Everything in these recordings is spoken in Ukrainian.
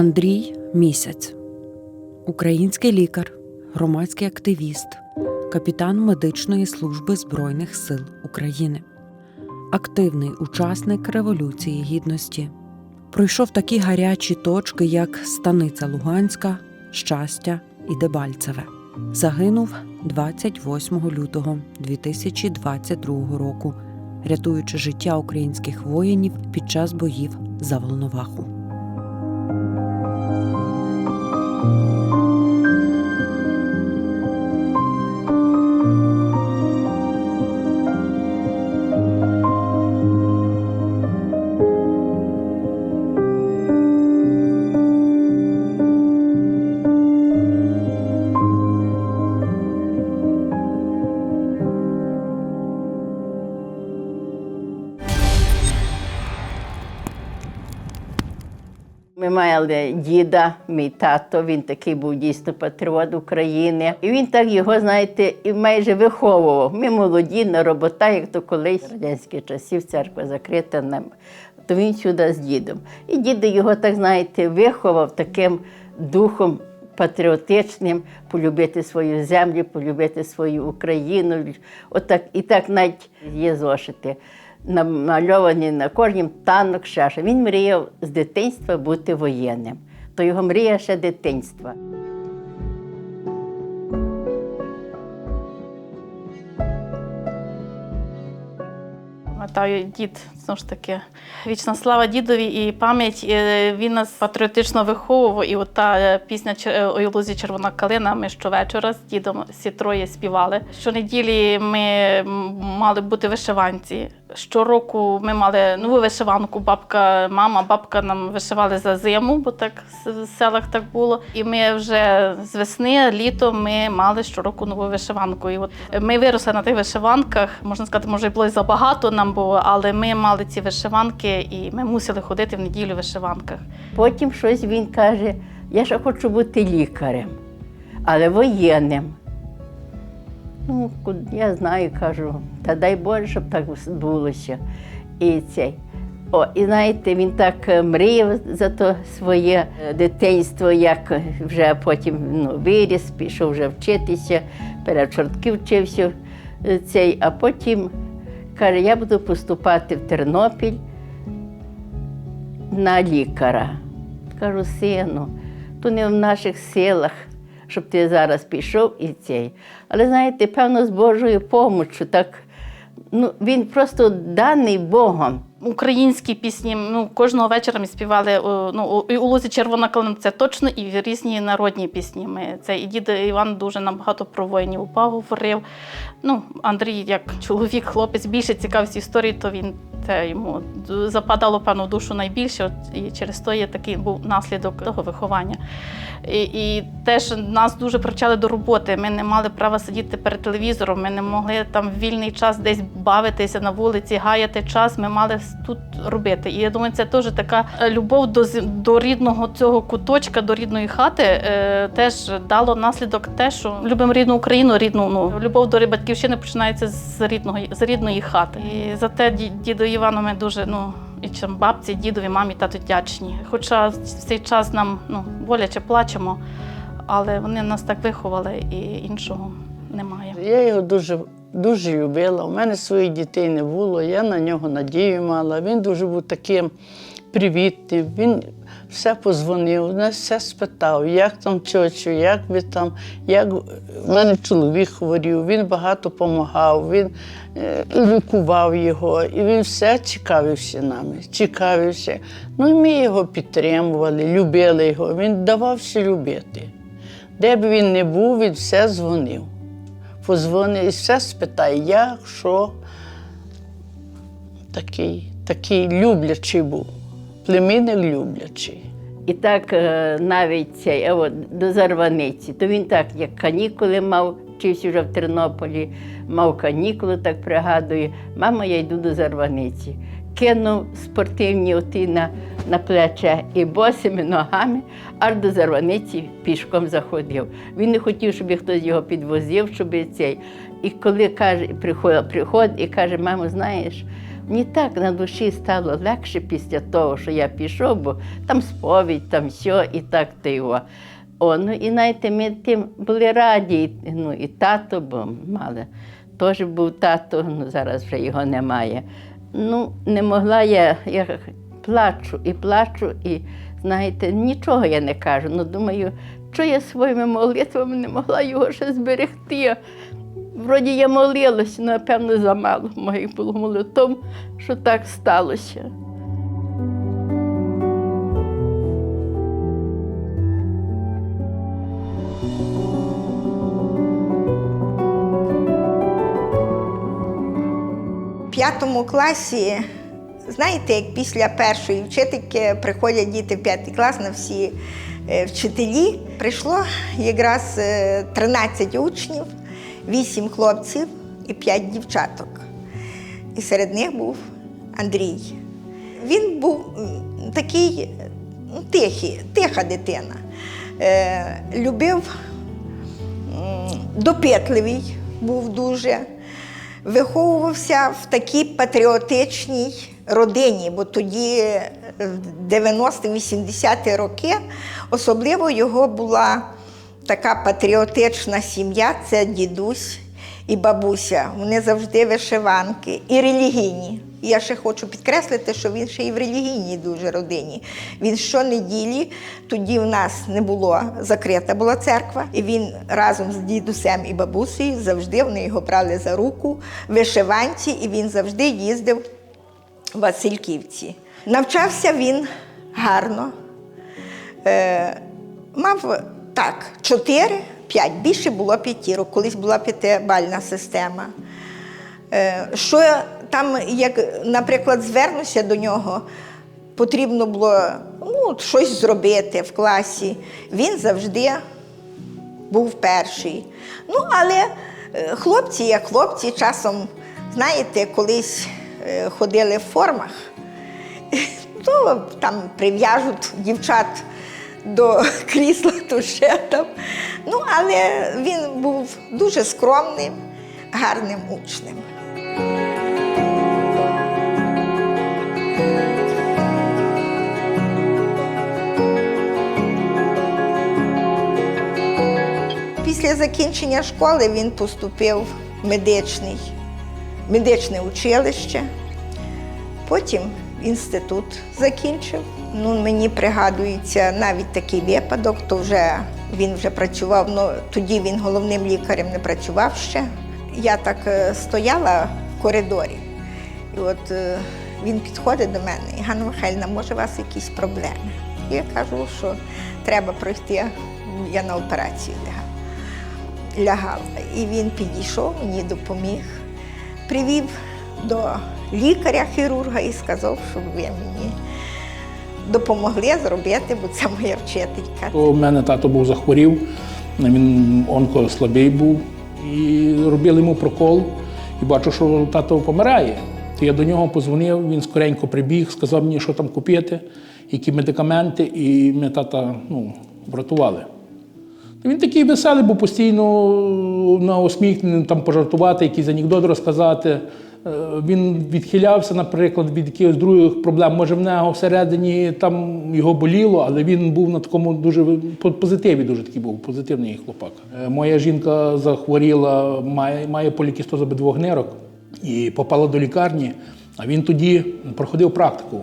Андрій Місяць, український лікар, громадський активіст, капітан медичної служби Збройних сил України, активний учасник Революції Гідності. Пройшов такі гарячі точки, як Станиця Луганська, Щастя і Дебальцеве. Загинув 28 лютого 2022 року, рятуючи життя українських воїнів під час боїв за Волноваху. Ми мали діда, мій тато, він такий був дійсно патріот України. І він так його, знаєте, і майже виховував. Ми молоді, на робота, як то колись в радянських часів церква закрита, нам, то він сюди з дідом. І дід його, так знаєте, виховав таким духом патріотичним, полюбити свою землю, полюбити свою Україну. Отак, і так навіть є зошити намальовані на кожнім танок шаша. Він мріяв з дитинства бути воєнним. То його мрія ще дитинства. Пам'ятаю, дід знову ж таки. Вічна слава дідові і пам'ять. е, Він нас патріотично виховував. І от та е, пісня «Ой, у лузі червона калина. Ми щовечора з дідом всі троє співали. Щонеділі ми мали бути вишиванці. Щороку ми мали нову вишиванку. Бабка, мама, бабка нам вишивали за зиму, бо так в селах так було. І ми вже з весни, літо ми мали щороку нову вишиванку. І от ми виросли на тих вишиванках. Можна сказати, може, було і забагато нам було, але ми мали ці вишиванки, і ми мусили ходити в неділю в вишиванках. Потім щось він каже: я ще хочу бути лікарем, але воєнним. Ну, я знаю, кажу, та дай Боже, щоб так збулося. І цей. О, і знаєте, він так е, мріяв за то своє е, дитинство, як е, вже потім ну, виріс, пішов вже вчитися, перед чортки вчився цей, а потім каже, я буду поступати в Тернопіль на лікаря. Кажу, сину, то не в наших силах, щоб ти зараз пішов і цей. Але знаєте, певно, з Божою помочю, так ну, він просто даний Богом. Українські пісні ну, кожного вечора ми співали ну, і у лузі червона калина це точно, і різні народні пісні. Ми це і дід Іван дуже нам багато про воїнів УПА говорив. Ну, Андрій, як чоловік, хлопець більше цікавився історії, то він це йому западало певно душу найбільше. І через то є такий був наслідок того виховання. І, і теж нас дуже привчали до роботи. Ми не мали права сидіти перед телевізором, ми не могли там в вільний час десь бавитися на вулиці, гаяти час. Ми мали тут робити. І я думаю, це теж така е, любов до, до рідного цього куточка, до рідної хати, е, теж дало наслідок те, що любимо рідну Україну, рідну ну, любов до батьківщини починається з рідного з рідної хати. І за те діду Івану ми дуже ну. І чим бабці, дідові, мамі, тату вдячні. Хоча в цей час нам ну, боляче плачемо, але вони нас так виховали і іншого немає. Я його дуже, дуже любила. У мене своїх дітей не було, я на нього надію мала. Він дуже був таким привітним. Він все позвонив, нас все спитав, як там чочу, як ви там, як у мене чоловік хворів, він багато допомагав, він е, лікував його, і він все цікавився нами, цікавився. Ну ми його підтримували, любили його. Він давався любити. Де б він не був, він все дзвонив. Позвонив і все спитає, як, що. Такий, такий люблячий був, племінник люблячий. І так е, навіть цей, а от, до Зарваниці, то він так, як канікули мав, вчився вже в Тернополі, мав канікули, так пригадую. Мама, я йду до Зарваниці. Кинув спортивні оті на, на плече і босими ногами аж до Зарваниці пішком заходив. Він не хотів, щоб хтось його підвозив, щоб цей. І коли каже, приходить, приходить і каже, мамо, знаєш, Мені так на душі стало легше після того, що я пішов, бо там сповідь, там все, і так ти його. О, ну і знаєте, ми тим були раді, ну і тато, бо мали. Теж був тато, ну зараз вже його немає. Ну, не могла я, я плачу і плачу, і знаєте, нічого я не кажу. Ну, думаю, що я своїми молитвами не могла його ще зберегти. Вроді я молилася, але, напевно, замало моїх було молитв, що так сталося. В п'ятому класі, знаєте, як після першої вчительки приходять діти в п'ятий клас на всі е, вчителі. Прийшло якраз е, 13 учнів, 8 хлопців і 5 дівчаток. І серед них був Андрій. Він був такий ну, тихий, тиха дитина. Е, любив допитливий був дуже. Виховувався в такій патріотичній родині, бо тоді, е, в 90-80-ті роки, особливо його була така патріотична сім'я це дідусь і бабуся. Вони завжди вишиванки і релігійні. Я ще хочу підкреслити, що він ще і в релігійній дуже родині. Він щонеділі, тоді в нас не було закрита була церква, і він разом з дідусем і бабусею завжди вони його брали за руку вишиванці, і він завжди їздив в Васильківці. Навчався він гарно. Е, мав так, 4, 5, більше було п'ятірок, колись була п'ятибальна система. Е, що там, як, наприклад, звернуся до нього, потрібно було ну, щось зробити в класі. Він завжди був перший. Ну, але е, хлопці, як хлопці, часом, знаєте, колись е, ходили в формах, то там прив'яжуть дівчат до крісла, то ще там. Ну, але він був дуже скромним, гарним учнем. Після закінчення школи він поступив в медичний, медичне училище, потім інститут закінчив. Ну, мені пригадується навіть такий випадок, то вже він вже працював, ну тоді він головним лікарем не працював ще. Я так е, стояла в коридорі, і от е, він підходить до мене, і Ганна Михайлівна, може, у вас якісь проблеми? І я кажу, що треба пройти, я на операцію лягала лягала. І він підійшов, мені допоміг, привів до лікаря-хірурга і сказав, щоб ви мені допомогли зробити, бо це моя вчителька. У мене тато був захворів, він онкослабий був. І робили йому прокол, і бачу, що тато помирає. То я до нього позвонив, він скоренько прибіг, сказав мені, що там купити, які медикаменти, і ми тата ну, врятували. Він такий веселий, бо постійно на усміхнений, там пожартувати, якийсь анекдот розказати. Е, Він відхилявся, наприклад, від якихось других проблем. Може, в нього всередині там його боліло, але він був на такому дуже позитиві, дуже такий був, позитивний хлопак. Е, Моя жінка захворіла, має, має полікістоз обидвох нирок і попала до лікарні. А він тоді проходив практику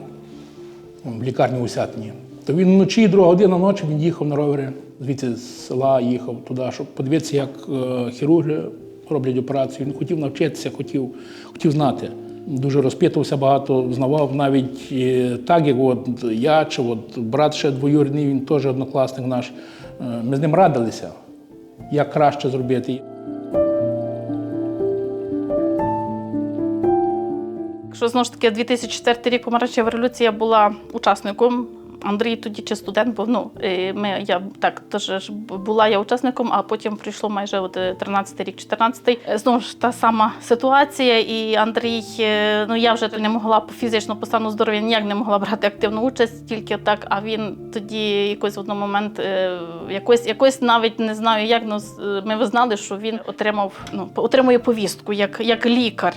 в лікарні у Сятині. То він вночі, друга година ночі, він їхав на ровері, звідси з села їхав туди, щоб подивитися, як е, хірурги роблять операцію. Він хотів навчитися, хотів, хотів знати. Дуже розпитувався багато, знавав навіть е, так, як от я чи от брат ще двоюрідний, він теж однокласник наш. Е, Ми з ним радилися, як краще зробити. Якщо знову ж таки 2004 рік помаранчева революція була учасником. Андрій тоді чи студент був. Ну е, ми я так теж була я учасником, а потім прийшло майже от 13 рік, 14-й. Знову ж та сама ситуація. І Андрій, е, ну я вже не могла по фізично по стану здоров'я ніяк не могла брати активну участь, тільки так. А він тоді якось в один момент е, якось, якось навіть не знаю, як ну, ми визнали, що він отримав ну отримує повістку як, як лікар.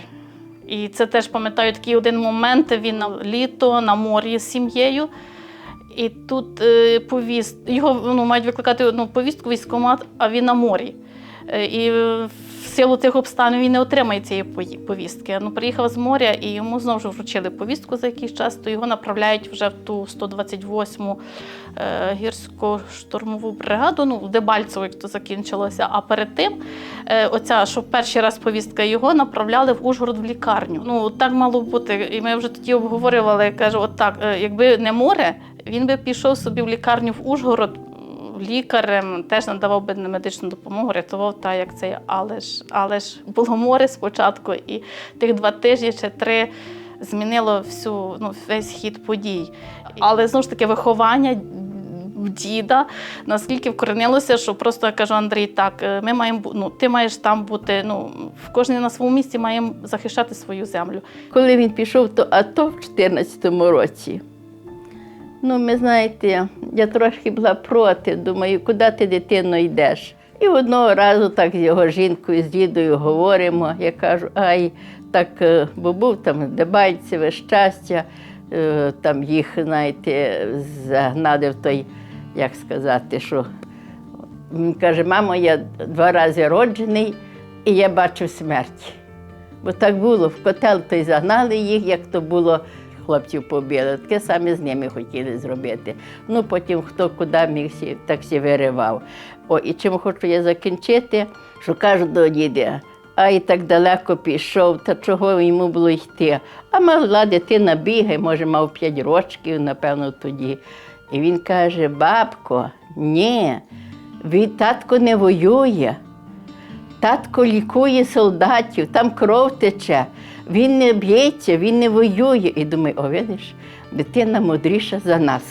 І це теж пам'ятаю такий один момент. Він на літо на морі з сім'єю. І тут е, повіст, його ну, мають викликати одну повістку військкомат, а він на морі. Е, і в силу цих обставин він не отримає цієї повістки. Ну, приїхав з моря і йому знову ж вручили повістку за якийсь час, то його направляють вже в ту 128-му е, гірську штурмову бригаду, ну, Дебальцево, як то закінчилося. А перед тим, е, оця, що перший раз повістка його направляли в Ужгород в лікарню. Ну, так мало бути. І ми вже тоді обговорювали, я кажу, от так, е, якби не море, він би пішов собі в лікарню в Ужгород лікарем, теж надавав би медичну допомогу, рятував та як це. Але ж, але ж було море спочатку, і тих два тижні чи три змінило всю, ну, весь хід подій. Але знову ж таки виховання. Діда наскільки вкоренилося, що просто я кажу, Андрій, так, е, ми маємо ну, ти маєш там бути. Ну, в кожній на своєму місці маємо захищати свою землю. Коли він пішов то АТО в 2014 році, ну, ми знаєте, я трошки була проти, думаю, куди ти дитино йдеш. І одного разу так з його жінкою, з дідою говоримо. Я кажу, ай, так, е, бо був там Дебальцеве щастя, е, там їх, знаєте, загнали в той, як сказати, що він каже, мамо, я два рази роджений і я бачив смерть. Бо так було, в котел той загнали їх, як то було, хлопців побили. Таке саме з ними хотіли зробити. Ну, потім хто куди міг, так всі виривав. О, і чим хочу я закінчити, що кажу до діда, а і так далеко пішов, та чого йому було йти. А мала дитина бігає, може, мав 5 років, напевно, тоді. І він каже: бабко, ні, він татко не воює. Татко лікує солдатів, там кров тече. Він не б'ється, він не воює. І думаю, о, видиш, дитина мудріша за нас.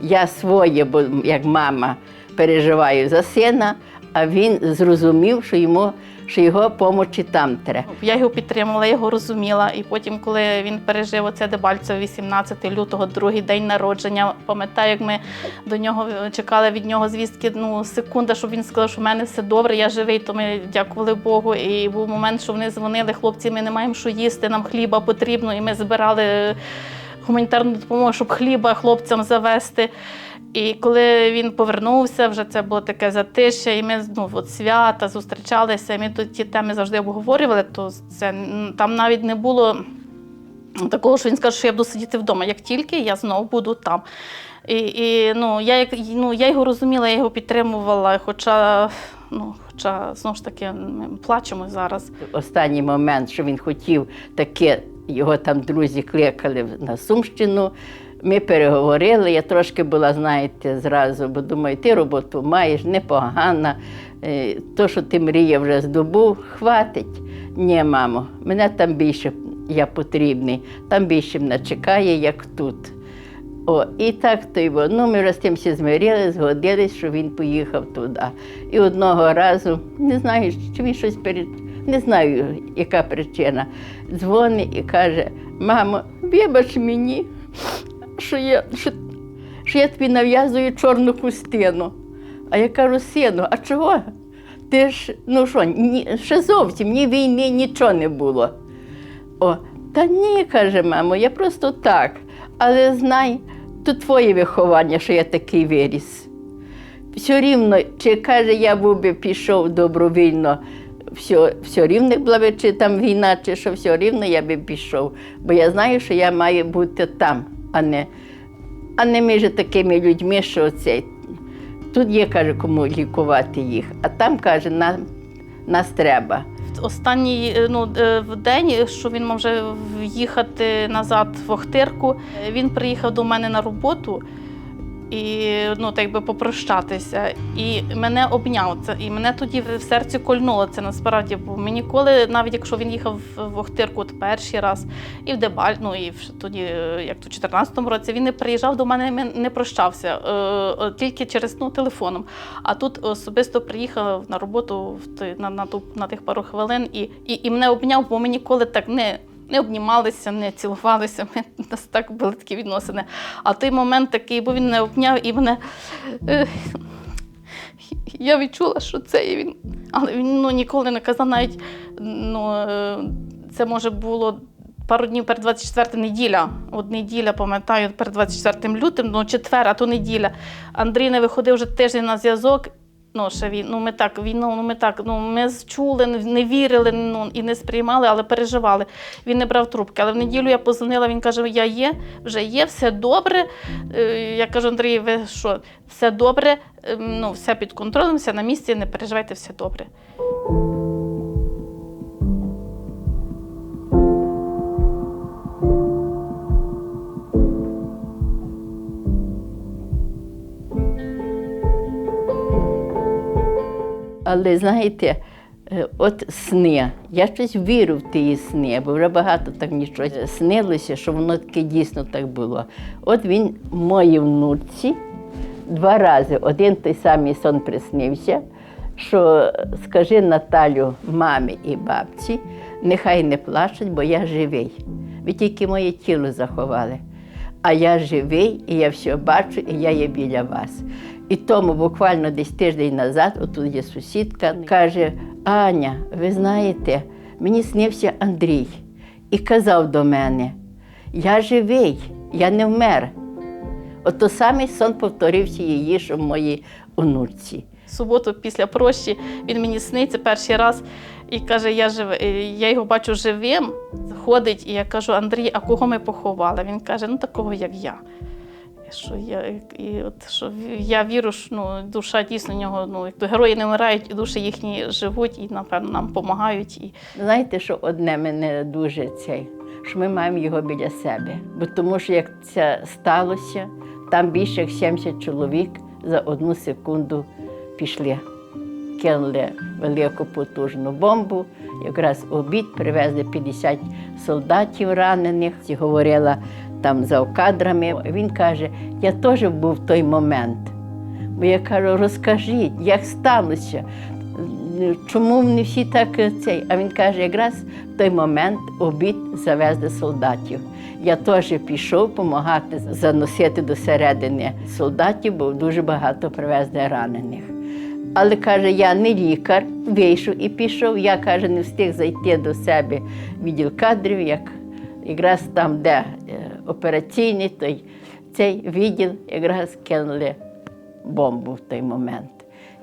Я своє, бо як мама переживаю за сина, а він зрозумів, що йому що його помочі там треба. Я його підтримувала, я його розуміла. І потім, коли він пережив оце Дебальцево 18 лютого, другий день народження, пам'ятаю, як ми до нього чекали від нього звістки. Ну, секунда, щоб він сказав, що в мене все добре, я живий, то ми дякували Богу. І був момент, що вони дзвонили, хлопці, ми не маємо що їсти, нам хліба потрібно, і ми збирали гуманітарну допомогу, щоб хліба хлопцям завести. І коли він повернувся, вже це було таке затишя, і ми ну, от свята зустрічалися. і Ми тут ті теми завжди обговорювали. То це там навіть не було такого, що він скаже, що я буду сидіти вдома. Як тільки я знову буду там. І, і ну, я, ну, я його розуміла, я його підтримувала, хоча, ну, хоча знову ж таки ми плачемо зараз. Останній момент, що він хотів таке, його там друзі кликали на Сумщину. Ми переговорили, я трошки була, знаєте, зразу, бо думаю, ти роботу маєш, непогана. Е, То, що ти мріяв вже здобув, хватить. Ні, мамо, мене там більше я потрібний, там більше мене чекає, як тут. О, і так то й було. Ну, ми вже з тим всі змирили, згодились, що він поїхав туди. І одного разу, не знаю, чи він щось перед. Не знаю, яка причина. Дзвонить і каже: мамо, вибач мені, що я, що, що я тобі нав'язую чорну хустину. А я кажу, сину, а чого? Ти ж, ну що, ні, ще зовсім ні війни, нічого не було. О, та ні, каже мамо, я просто так. Але знай, то твоє виховання, що я такий виріс. Все рівно, чи каже, я був би пішов добровільно, все, все рівно була чи там війна, чи що, все рівно я би пішов. Бо я знаю, що я маю бути там, а не, а не між такими людьми, що цей. Тут є, каже, кому лікувати їх, а там, каже, нам, нас треба. Останній е, ну, е, день, що він мав вже їхати назад в Охтирку, е, він приїхав до мене на роботу і ну, так би попрощатися. І мене обняв це. І мене тоді в серці кольнуло це насправді. Бо ми ніколи, навіть якщо він їхав в- Охтирку от перший раз, і в Дебаль, ну і тоді, як то в 14-му році, він не приїжджав до мене, не прощався е, е, тільки через ну, телефоном. А тут особисто приїхав на роботу в той- на, на, на тих пару хвилин і, і, і мене обняв, бо ми ніколи так не. Не обнімалися, не цілувалися. Ми у нас так були такі відносини. А той момент такий, бо він не обняв і мене. е, Я відчула, що це і він. Але він ну, ніколи не казав навіть. Ну, е, це може було пару днів перед 24 неділя. От неділя, пам'ятаю, перед 24 лютим, ну четвер, а то неділя. Андрій не виходив вже тиждень на зв'язок. Ну, ще він, ну ми так, війну, ну ми так, ну ми чули, не вірили, ну і не сприймали, але переживали. Він не брав трубки. Але в неділю я позвонила, він каже: Я є, вже є, все добре. Е, Я кажу, Андрій, ви що, все добре, Ем, ну, все під контролем, все на місці, не переживайте, все добре. Але знаєте, е, от сни. Я щось вірю в ті сни, бо вже багато так нічого снилося, що воно таке дійсно так було. От він моїй внуці два рази один той самий сон приснився, що скажи Наталю, мамі і бабці, нехай не плачуть, бо я живий. Ви тільки моє тіло заховали. А я живий, і я все бачу, і я є біля вас. І тому буквально десь тиждень назад, отут є сусідка, каже: Аня, ви знаєте, мені снився Андрій і казав до мене: я живий, я не вмер. От той самий сон повторився її, що в моїй онуці. Суботу після прощі він мені сниться перший раз і каже: Я жив... е, я його бачу живим, ходить, і я кажу: Андрій, а кого ми поховали? Він каже: ну такого, як я. Що я, і от, що я вірю, що ну, душа дійсно нього, ну, то герої не вмирають, і душі їхні живуть і, напевно, нам допомагають. І... Знаєте, що одне мене дуже цей, що ми маємо його біля себе. Бо тому що як це сталося, там більше як 70 чоловік за одну секунду пішли. Кинули велику потужну бомбу. Якраз обід привезли 50 солдатів ранених. Говорила там за кадрами. Він каже: я теж був в той момент. Бо я кажу, розкажіть, як сталося, чому вони всі так е, цей? А він каже, якраз в той момент обід завезли солдатів. Я теж пішов допомагати заносити до середини солдатів, бо дуже багато привезли ранених. Але каже, я не лікар, вийшов і пішов. Я каже, не встиг зайти до себе відділ кадрів, як якраз там, де е, операційний, той цей відділ якраз кинули бомбу в той момент.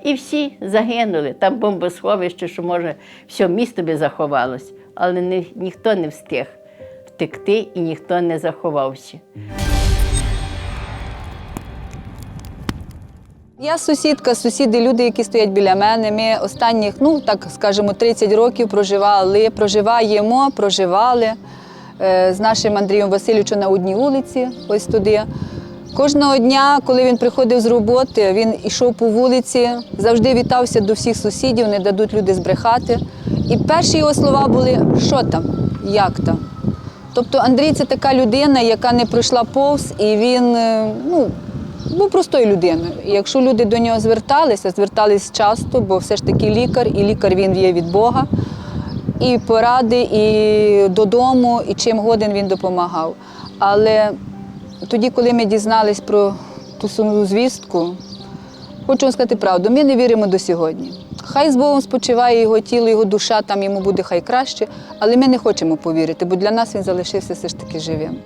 І всі загинули. Там бомбосховище, що може все місто би заховалось, але ні, ніхто не встиг втекти і ніхто не заховався. Я сусідка, сусіди, люди, які стоять біля мене. Ми останніх, ну так скажемо, 30 років проживали, проживаємо, проживали з нашим Андрієм Васильовичем на одній вулиці, ось туди. Кожного дня, коли він приходив з роботи, він йшов по вулиці, завжди вітався до всіх сусідів, не дадуть люди збрехати. І перші його слова були: що там, як там. Тобто Андрій це така людина, яка не пройшла повз, і він е, ну, був простою людиною. Якщо люди до нього зверталися, звертались часто, бо все ж таки лікар, і лікар він є від Бога. І поради, і додому, і чим годин він допомагав. Але тоді, коли ми дізнались про ту сумну звістку, хочу вам сказати правду, ми не віримо до сьогодні. Хай з Богом спочиває його тіло, його душа, там йому буде хай краще, але ми не хочемо повірити, бо для нас він залишився все ж таки живим.